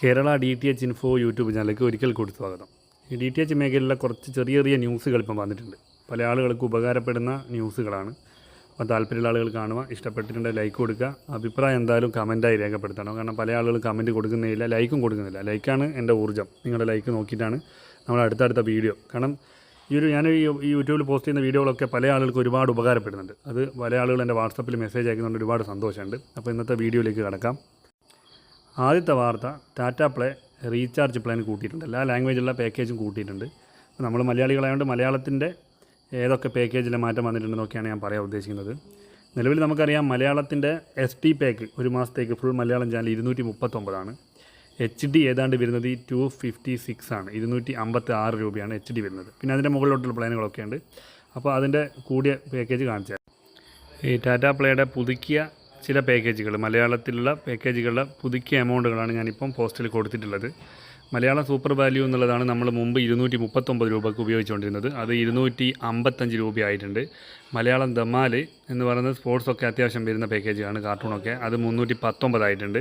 Kerala D T H info YouTube ചാനലിലേക്ക് ഒരിക്കൽ കൂടി സ്വാഗതം. ഈ ഡി ടി എച്ച് മേഖലയിലെ കുറച്ച് ചെറിയ ചെറിയ ന്യൂസുകൾ ഇപ്പം വന്നിട്ടുണ്ട്. പല ആളുകൾക്ക് ഉപകാരപ്പെടുന്ന ന്യൂസുകളാണ്. അപ്പോൾ താല്പര്യമുള്ള ആളുകൾ കാണുക ഇഷ്ടപ്പെട്ടിട്ടുണ്ടെങ്കിൽ ലൈക്ക് കൊടുക്കുക അഭിപ്രായം എന്തായാലും കമന്റായി രേഖപ്പെടുത്തണം. കാരണം പല ആളുകൾ കമന്റ് കൊടുക്കുന്നില്ല ലൈക്കും കൊടുക്കുന്നില്ല. ലൈക്കാണ് എന്റെ ഊർജം. നിങ്ങളുടെ ലൈക്ക് നോക്കിയിട്ടാണ് നമ്മൾ അടുത്തടുത്ത വീഡിയോ കാരണം ഈ ഒരു ഞാൻ ഈ യൂട്യൂബിൽ പോസ്റ്റ് ചെയ്യുന്ന വീഡിയോകളൊക്കെ പല ആളുകൾക്ക് ഒരുപാട് ഉപകാരപ്പെടുന്നുണ്ട്. അത് പല ആളുകൾ എന്റെ വാട്സപ്പിൽ മെസ്സേജ് അയക്കുന്നുണ്ട് ഒരുപാട് സന്തോഷമുണ്ട്. അപ്പോൾ ഇന്നത്തെ വീഡിയോയിലേക്ക് കിടക്കാം. ആദ്യത്തെ വാർത്ത ടാറ്റ പ്ലേ റീചാർജ് പ്ലാൻ കൂട്ടിയിട്ടുണ്ട്. എല്ലാ ലാംഗ്വേജുള്ള പാക്കേജും കൂട്ടിയിട്ടുണ്ട്. അപ്പോൾ നമ്മൾ മലയാളികളായതുകൊണ്ട് മലയാളത്തിന്റെ ഏതൊക്കെ പാക്കേജിലെ മാറ്റം വന്നിട്ടുണ്ടെന്നൊക്കെയാണ് ഞാൻ പറയാൻ ഉദ്ദേശിക്കുന്നത്. നിലവിൽ നമുക്കറിയാം മലയാളത്തിന്റെ എസ് ടി പാക്ക് ഒരു മാസത്തേക്ക് ഫുൾ മലയാളം ചാനൽ ഇരുന്നൂറ്റി മുപ്പത്തൊമ്പതാണ് എച്ച് ഡി ഏതാണ്ട് വരുന്നത് ഈ ടു ഫിഫ്റ്റി സിക്സ് ആണ്. ഇരുന്നൂറ്റി അമ്പത്തി ആറ് രൂപയാണ് എച്ച് ഡി വരുന്നത്. പിന്നെ അതിന്റെ മുകളിലോട്ടുള്ള പ്ലാനുകളൊക്കെ ഉണ്ട് അപ്പോൾ അതിന്റെ കൂടിയ പാക്കേജ് കാണിച്ചു തരാം. ഈ ടാറ്റ പ്ലേയുടെ പുതുക്കിയ ചില പാക്കേജുകൾ മലയാളത്തിലുള്ള പാക്കേജുകളുടെ പുതുക്കിയ എമൗണ്ടുകളാണ് ഞാനിപ്പം പോസ്റ്റിൽ കൊടുത്തിട്ടുള്ളത്. മലയാളം സൂപ്പർ വാല്യൂ എന്നുള്ളതാണ് നമ്മൾ മുമ്പ് ഇരുന്നൂറ്റി മുപ്പത്തൊമ്പത് രൂപയ്ക്ക് ഉപയോഗിച്ചുകൊണ്ടിരുന്നത്. അത് ഇരുന്നൂറ്റി അമ്പത്തഞ്ച് രൂപയായിട്ടുണ്ട്. മലയാളം ദമാൽ എന്ന് പറയുന്നത് സ്പോർട്സൊക്കെ അത്യാവശ്യം വരുന്ന പാക്കേജാണ് കാർട്ടൂണൊക്കെ. അത് മുന്നൂറ്റി പത്തൊമ്പതായിട്ടുണ്ട്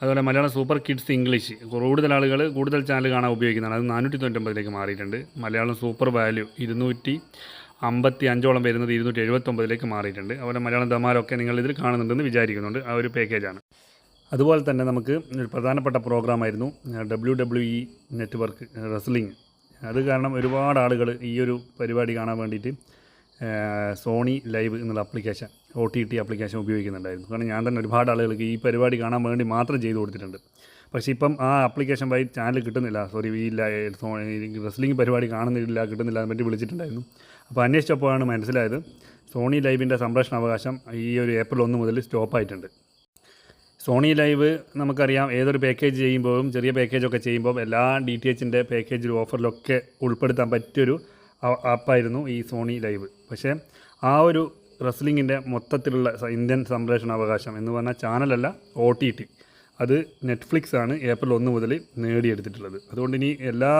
അതുപോലെ മലയാളം സൂപ്പർ കിഡ്സ് ഇംഗ്ലീഷ്. കൂടുതൽ ആളുകൾ കൂടുതൽ ചാനൽ കാണാൻ ഉപയോഗിക്കുന്നതാണ്. അത് നാനൂറ്റി തൊണ്ണൂറ്റൊമ്പതിലേക്ക് മാറിയിട്ടുണ്ട്. മലയാളം സൂപ്പർ വാല്യൂ ഇരുന്നൂറ്റി അമ്പത്തി അഞ്ചോളം വരുന്നത് ഇരുന്നൂറ്റി എഴുപത്തൊമ്പതിലേക്ക് മാറിയിട്ടുണ്ട്. അതുപോലെ മലയാളം ദമാലൊക്കെ നിങ്ങൾ ഇതിൽ കാണുന്നുണ്ടെന്ന് വിചാരിക്കുന്നുണ്ട്. ആ ഒരു പാക്കേജാണ് അതുപോലെ തന്നെ നമുക്ക് ഒരു പ്രധാനപ്പെട്ട പ്രോഗ്രാമായിരുന്നു W W E network wrestling അത് കാരണം ഒരുപാട് ആളുകൾ ഈ ഒരു പരിപാടി കാണാൻ വേണ്ടിയിട്ട് സോണി ലൈവ് എന്നുള്ള application O T T application ഉപയോഗിക്കുന്നുണ്ടായിരുന്നു. കാരണം ഞാൻ തന്നെ ഒരുപാട് ആളുകൾക്ക് ഈ പരിപാടി കാണാൻ വേണ്ടി മാത്രം ചെയ്തു കൊടുത്തിട്ടുണ്ട്. പക്ഷേ ഇപ്പം ആ ആപ്ലിക്കേഷൻ വഴി ചാനൽ കിട്ടുന്നില്ല. സോറി ഈ റെസ്ലിംഗ് പരിപാടി കാണുന്നില്ല കിട്ടുന്നില്ല അതിനെ പറ്റി വിളിച്ചിട്ടുണ്ടായിരുന്നു. അപ്പോൾ അന്വേഷിച്ചപ്പോഴാണ് മനസ്സിലായത് സോണി ലൈവിന്റെ സംരക്ഷണ അവകാശം ഈ ഒരു ഏപ്രിൽ ഒന്ന് മുതൽ സ്റ്റോപ്പായിട്ടുണ്ട് സോണി ലൈവ് നമുക്കറിയാം ഏതൊരു പാക്കേജ് ചെയ്യുമ്പോഴും ചെറിയ പാക്കേജൊക്കെ ചെയ്യുമ്പോൾ എല്ലാ ഡി ടി എച്ചിന്റെ പാക്കേജിലും ഓഫറിലൊക്കെ ഉൾപ്പെടുത്താൻ പറ്റിയൊരു ആപ്പായിരുന്നു ഈ സോണി ലൈവ് പക്ഷേ ആ ഒരു റെസ്ലിങ്ങിന്റെ മൊത്തത്തിലുള്ള ഇന്ത്യൻ സംരക്ഷണ അവകാശം എന്ന് പറഞ്ഞാൽ ചാനലല്ല ഒ ടി ടി അത് നെറ്റ്ഫ്ലിക്സ് ആണ് ഏപ്രിൽ ഒന്ന് മുതൽ നേടിയെടുത്തിട്ടുള്ളത്. അതുകൊണ്ട് ഇനി എല്ലാ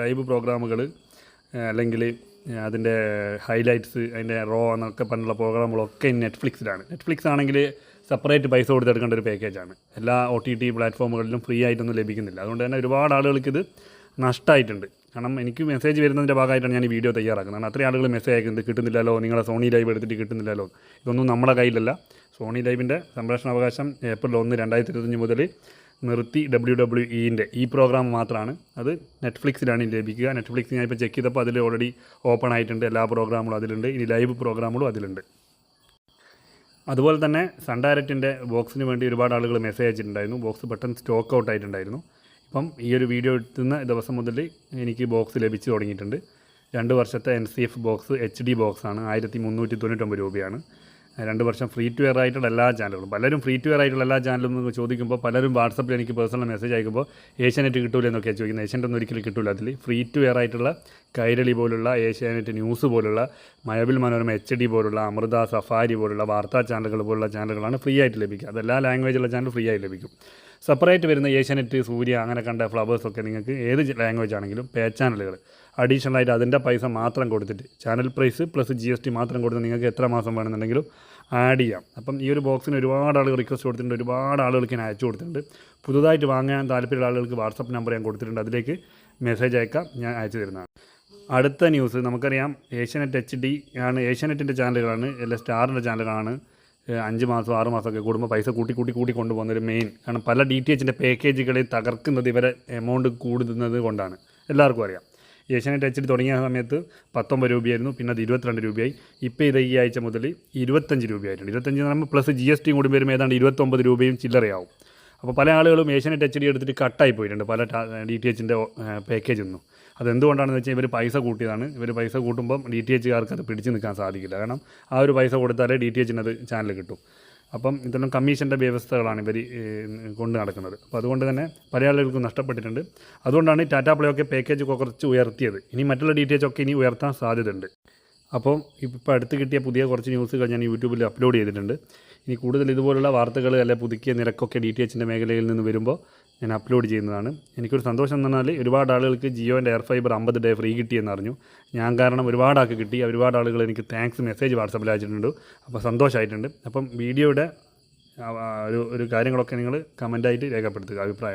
ലൈവ് പ്രോഗ്രാമുകൾ അല്ലെങ്കിൽ അതിന്റെ ഹൈലൈറ്റ്സ് അതിന്റെ റോ എന്നൊക്കെ പറഞ്ഞുള്ള പ്രോഗ്രാമുകളൊക്കെ നെറ്റ്ഫ്ലിക്സിലാണ്. നെറ്റ്ഫ്ലിക്സ് ആണെങ്കിൽ സെപ്പറേറ്റ് പൈസ കൊടുത്തെടുക്കേണ്ട ഒരു പാക്കേജാണ്. എല്ലാ ഒ ടി ടി പ്ലാറ്റ്ഫോമുകളിലും ഫ്രീ ആയിട്ടൊന്നും ലഭിക്കുന്നില്ല. അതുകൊണ്ട് തന്നെ ഒരുപാട് ആളുകൾക്ക് ഇത് നഷ്ടമായിട്ടുണ്ട് കാരണം എനിക്ക് മെസ്സേജ് വരുന്നതിന്റെ ഭാഗമായിട്ടാണ് ഞാൻ ഈ വീഡിയോ തയ്യാറാക്കുന്നത്. കാരണം അത്രയും ആളുകൾ മെസ്സേജ് അയക്കുന്നത് കിട്ടുന്നില്ലല്ലോ നിങ്ങളെ സോണി ലൈവ് എടുത്തിട്ട് കിട്ടുന്നില്ലല്ലോ. ഇതൊന്നും നമ്മുടെ കയ്യിലല്ല. സോണി ലൈവിന്റെ സംപ്രേഷണ അവകാശം ഏപ്രിൽ ഒന്ന് രണ്ടായിരത്തി ഇരുപത്തഞ്ച് മുതൽ നിർത്തി ഡബ്ല്യു ഡബ്ല്യു ഇന്റെ ഈ പ്രോഗ്രാം മാത്രമാണ്. അത് നെറ്റ്ഫ്ലിക്സിലാണ് ലഭിക്കുക. നെറ്റ്ഫ്ലിക്സ് ഞാൻ ഇപ്പോൾ ചെക്ക് ചെയ്തപ്പോൾ അതിൽ ഓൾറെഡി ഓപ്പൺ ആയിട്ടുണ്ട്. എല്ലാ പ്രോഗ്രാമുകളും അതിലുണ്ട്. ഇനി ലൈവ് പ്രോഗ്രാമുകളും അതിലുണ്ട്. അതുപോലെ തന്നെ സൺ ഡയറക്റ്റിന്റെ ബോക്സിന് വേണ്ടി ഒരുപാട് ആളുകൾ മെസ്സേജ് അയച്ചിട്ടുണ്ടായിരുന്നു. ബോക്സ് പെട്ടെന്ന് സ്റ്റോക്ക് ഔട്ട് ആയിട്ടുണ്ടായിരുന്നു. ഇപ്പം ഈ ഒരു വീഡിയോ എടുത്തുന്ന ദിവസം മുതൽ എനിക്ക് ബോക്സ് ലഭിച്ചു തുടങ്ങിയിട്ടുണ്ട്. രണ്ട് വർഷത്തെ N C F box H D ബോക്സാണ് ആയിരത്തി മുന്നൂറ്റി തൊണ്ണൂറ്റൊമ്പത് രൂപയാണ്. രണ്ട് വർഷം ഫ്രീ ടു വെയർ ആയിട്ടുള്ള എല്ലാ ചാനലുകളും പലരും ഫ്രീ ടു വെയർ ആയിട്ടുള്ള എല്ലാ ചാനലും എന്ന് ചോദിക്കുമ്പോൾ പലരും വാട്സപ്പിൽ എനിക്ക് പേഴ്സണൽ മെസ്സേജ് അയക്കുമ്പോൾ ഏഷ്യാനെറ്റ് കിട്ടൂല എന്നൊക്കെയാണ് ചോദിക്കുന്നത് ഏഷ്യാനെറ്റ് ഒന്നും ഒരിക്കലും കിട്ടൂല. അതിൽ ഫ്രീ ടു വെയർ ആയിട്ടുള്ള കൈരളി പോലുള്ള ഏഷ്യാനെറ്റ് ന്യൂസ് പോലുള്ള മയബിൽ മനോരമ എച്ച് ഡി പോലുള്ള അമൃത സഫാരി പോലുള്ള വാർത്താ ചാനലുകൾ പോലുള്ള ചാനലുകളാണ് ഫ്രീ ആയിട്ട് ലഭിക്കുക. അതെല്ലാ ലാംഗ്വേജുള്ള ചാനൽ ഫ്രീ ആയി ലഭിക്കും. സെപ്പറേറ്റ് വരുന്ന ഏഷ്യാനെറ്റ് സൂര്യ അങ്ങനെ കണ്ട ഫ്ലവേഴ്സൊക്കെ നിങ്ങൾക്ക് ഏത് ലാംഗ്വേജ് ആണെങ്കിലും പേ ചാനലുകൾ അഡീഷണൽ ആയിട്ട് അതിന്റെ പൈസ മാത്രം കൊടുത്തിട്ട് ചാനൽ പ്രൈസ് പ്ലസ് ജി മാത്രം കൊടുത്ത് നിങ്ങൾക്ക് എത്ര മാസം വേണമെന്നുണ്ടെങ്കിലും ആഡ് ചെയ്യാം. അപ്പം ഈ ഒരു ബോക്സിന് ഒരുപാട് ആളുകൾ റിക്വസ്റ്റ് കൊടുത്തിട്ടുണ്ട്. ഒരുപാട് ആളുകൾക്ക് ഞാൻ അയച്ചു കൊടുത്തിട്ടുണ്ട്. പുതുതായിട്ട് വാങ്ങാൻ താല്പര്യമുള്ള ആളുകൾക്ക് വാട്സപ്പ് നമ്പർ ഞാൻ കൊടുത്തിട്ടുണ്ട്. അതിലേക്ക് മെസ്സേജ് അയക്കാം. ഞാൻ അയച്ചു തരുന്നതാണ്. അടുത്ത ന്യൂസ് നമുക്കറിയാം. ഏഷ്യാനെറ്റ് എച്ച് ഡി ആണ്. ഏഷ്യാനെറ്റിന്റെ ചാനലുകളാണ്. എല്ലാ സ്റ്റാറിന്റെ ചാനലുകളാണ്. അഞ്ച് മാസം ആറ് മാസമൊക്കെ കൂടുമ്പോൾ പൈസ കൂട്ടി കൂട്ടി കൂട്ടി കൊണ്ടുപോകുന്ന ഒരു മെയിൻ കാരണം പല ഡി ടി എച്ചിന്റെ പാക്കേജുകളെ തകർക്കുന്നത് ഇവരെ എമൗണ്ട് കൂടുന്നത് കൊണ്ടാണ്. എല്ലാവർക്കും അറിയാം. ഏഷ്യാനെറ്റ് അച്ചടി തുടങ്ങിയ സമയത്ത് പത്തൊമ്പത് രൂപയായിരുന്നു പിന്നെ അത് ഇരുപത്തിരണ്ട് രൂപയായി. ഇപ്പോൾ ഇത് ഈ ആഴ്ച മുതൽ ഇരുപത്തഞ്ച് രൂപയായിട്ടുണ്ട്. ഇരുപത്തഞ്ച് എന്ന് പറയുമ്പോൾ പ്ലസ് ജി എസ് ടി കൂടി വരുമ്പോൾ ഏതാണ്ട് ഇരുപത്തൊമ്പത് രൂപയും ചില്ലറയാവും. അപ്പോൾ പല ആളുകളും ഏഷ്യാനെറ്റ് എച്ച് ഡി എടുത്തിട്ട് കട്ടായി പോയിട്ടുണ്ട്. പല ഡി ടി എച്ചിന്റെ പാക്കേജ് ഒന്നും. അതെന്തുകൊണ്ടാണെന്ന് വെച്ചാൽ ഇവർ പൈസ കൂട്ടിയതാണ്. ഇവർ പൈസ കൂട്ടുമ്പം ഡി ടി എച്ചുകാർക്ക് അത് പിടിച്ച് നിൽക്കാൻ സാധിക്കില്ല. കാരണം ആ ഒരു പൈസ കൊടുത്താലേ ഡി ടി എച്ചിനത് ചാനൽ കിട്ടും. അപ്പം ഇതെല്ലാം കമ്മീഷന്റെ വ്യവസ്ഥകളാണ് ഇവർ കൊണ്ട് നടക്കുന്നത്. അപ്പോൾ അതുകൊണ്ട് തന്നെ പല ആളുകൾക്കും നഷ്ടപ്പെട്ടിട്ടുണ്ട്. അതുകൊണ്ടാണ് ടാറ്റ പ്ലേ ഒക്കെ പാക്കേജ് കുറച്ച് ഉയർത്തിയത്. ഇനി മറ്റുള്ള ഡീറ്റെയിൽസ് ഒക്കെ ഇനി ഉയർത്താൻ സാധ്യതയുണ്ട്. അപ്പോൾ ഇപ്പോൾ അടുത്ത് കിട്ടിയ പുതിയ കുറച്ച് ന്യൂസുകൾ ഞാൻ യൂട്യൂബിൽ അപ്ലോഡ് ചെയ്തിട്ടുണ്ട്. ഇനി കൂടുതൽ ഇതുപോലുള്ള വാർത്തകൾ അല്ലെ പുതുക്കിയ നിരക്കൊക്കെ ഡി ടി എച്ചിന്റെ മേഖലയിൽ നിന്ന് വരുമ്പോൾ ഞാൻ അപ്ലോഡ് ചെയ്യുന്നതാണ്. എനിക്കൊരു സന്തോഷം എന്ന് പറഞ്ഞാൽ ഒരുപാട് ആളുകൾക്ക് ജിയോന്റെ എയർ ഫൈബർ അമ്പത് ഡേ ഫ്രീ കിട്ടിയെന്ന് അറിഞ്ഞു ഞാൻ കാരണം ഒരുപാട് ആൾക്ക് കിട്ടി. ഒരുപാട് ആളുകൾ എനിക്ക് താങ്ക്സ് മെസ്സേജ് വാട്സപ്പിൽ അയച്ചിട്ടുണ്ട്. അപ്പോൾ സന്തോഷമായിട്ടുണ്ട് അപ്പം വീഡിയോയുടെ ഒരു ഒരു കാര്യങ്ങളൊക്കെ നിങ്ങൾ കമന്റായിട്ട് രേഖപ്പെടുത്തുക. അഭിപ്രായം.